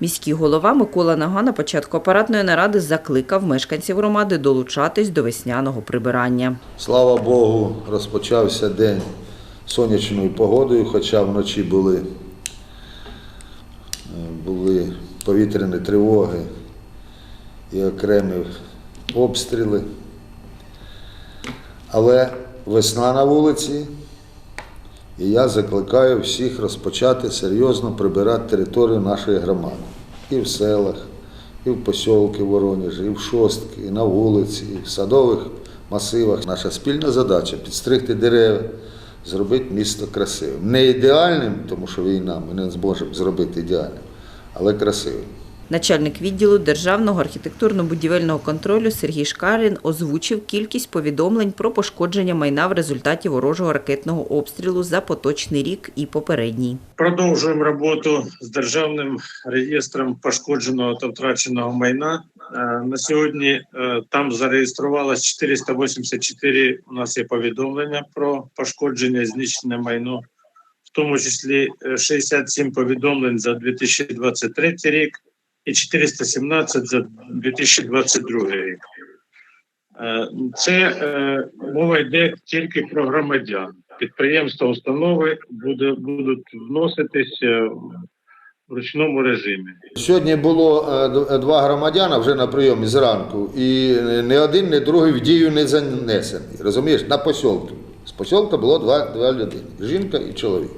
Міський голова Микола Нага на початку апаратної наради закликав мешканців громади долучатись до весняного прибирання. Слава Богу, розпочався день сонячною погодою, хоча вночі були, е, були повітряні тривоги і окремі обстріли. Але весна на вулиці, і я закликаю всіх розпочати серйозно прибирати територію нашої громади. І в селах, і в посілки Воронежі, і в шостки, і на вулиці, і в садових масивах. Наша спільна задача підстригти дерева, зробити місто красивим. Не ідеальним, тому що війна, ми не зможемо зробити ідеальним, але красивим. Начальник відділу Державного архітектурно-будівельного контролю Сергій Шкарін озвучив кількість повідомлень про пошкодження майна в результаті ворожого ракетного обстрілу за поточний рік і попередній. Продовжуємо роботу з державним реєстром пошкодженого та втраченого майна. Е, На сьогодні е, там зареєструвалось 484 У нас є повідомлення про пошкодження і знищене майно, в тому числі е, 67 повідомлень за 2023 рік і 417 за 2022 рік. Е, Це е, мова йде тільки про громадян. Підприємства, установи буде, будуть вноситись в ручному режимі. Сьогодні було е, два громадяна вже на прийомі зранку, і ні один, ні другий в дію не занесений. Розумієш, на посілку. З посілка було два, два людини жінка і чоловік.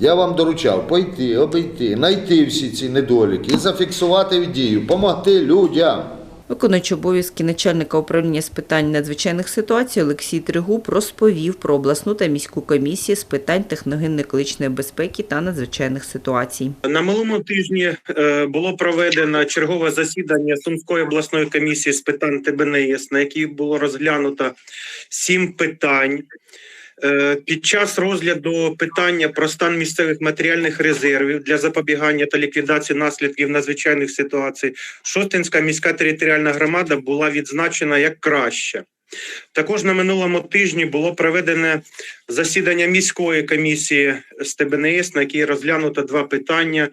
Я вам доручав пойти, обійти, знайти всі ці недоліки і зафіксувати в дію, допомогти людям. Виконуючи обов'язки начальника управління з питань надзвичайних ситуацій Олексій Тригуб розповів про обласну та міську комісії з питань техногенно-екологічної безпеки та надзвичайних ситуацій. На минулому тижні е, було проведено чергове засідання Сумської обласної комісії з питань ТБНС, на якій було розглянуто сім питань. Е, Під час розгляду питання про стан місцевих матеріальних резервів для запобігання та ліквідації наслідків надзвичайних ситуацій Шостинська міська територіальна громада була відзначена як краще. Також на минулому тижні було проведене засідання міської комісії з ТБНС, на якій розглянуто два питання,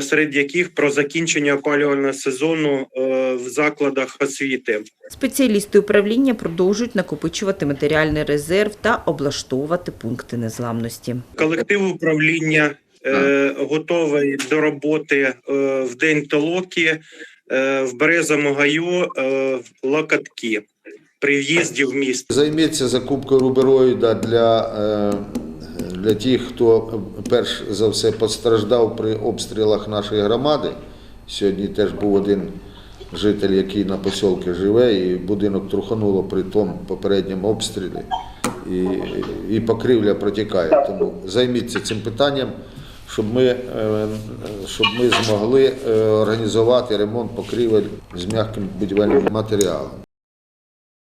серед яких про закінчення опалювального сезону е, в закладах освіти. Спеціалісти управління продовжують накопичувати матеріальний резерв та облаштовувати пункти незламності. Колектив управління е, готовий до роботи е, в день толоки е, в Березому гаю е, в Локотки при в'їзді в місто. Займеться закупкою рубероїда для, е, для тих, хто перш за все постраждав при обстрілах нашої громади. Сьогодні теж був один житель, який на посілці живе, і будинок трухануло при тому попередньому обстрілі, і, і покрівля протікає. Тому займіться цим питанням, щоб ми, е, щоб ми змогли е, організувати ремонт покрівель з м'яким будівельним матеріалом.